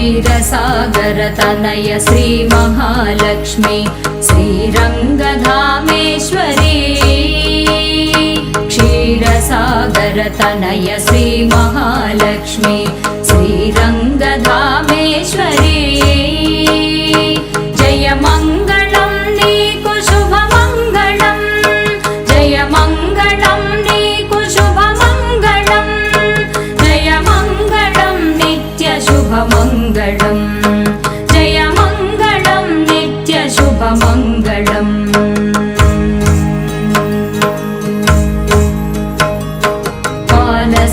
क्षीरसागरतनय श्रीमहालक्ष्मी श्रीरङ्गधामेश्वरी। क्षीरसागरतनय श्रीमहालक्ष्मी श्रीरङ्गधामेश्वरी नित्यशुभमङ्गलम् जय मङ्गलं नित्यशुभमङ्गलम्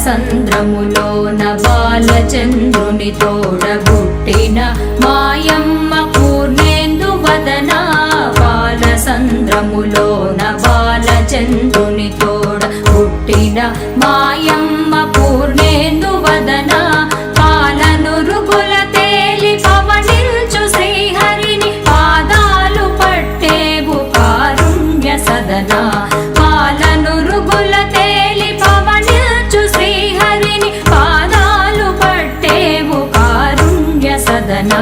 బాలసంద్రములోన బాలచంద్రుని తోడబుట్టిన మాయమ్మ పూర్ణేందు వదన బాలసంద్రములోన బాలచంద్రుని తోడ పుట్టిన మాయమ్మ సదన పాలనురుగుల తేలి పవనించు శ్రీహరిని పాదాలు పట్టేవు కారుణ్య సదనా.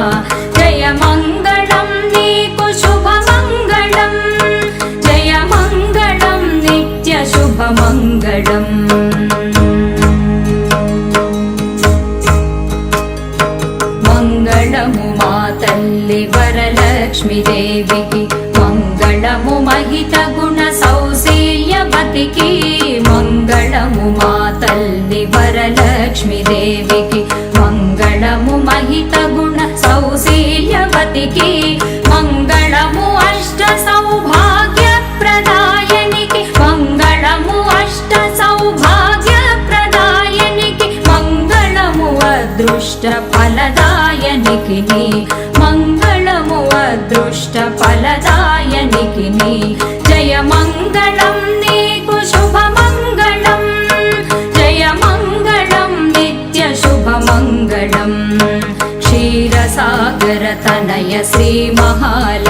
జయ మంగళం నీకు శుభ మంగళం జయ మంగళం నిత్య శుభ మంగళం మంగళము మా తల్లి వరలక్ష్మి దేవికి మంగళము మహిత గుణ సౌశీల్యవతికి మంగళము మా తల్లి వరలక్ష్మిదేవికి మంగళము మహిత గుణ సౌశీల్యవతికి. మంగళము అష్ట సౌభాగ్య ప్రదాయనికి. మంగళము అష్ట సౌభాగ్య ప్రదాయనికి. మంగళము అదృష్ట ఫలదాయనికి మంగళము అదృష్ట ఫలదాయనికి జయ మంగళం సాగర తనయ శ్రీ మహాల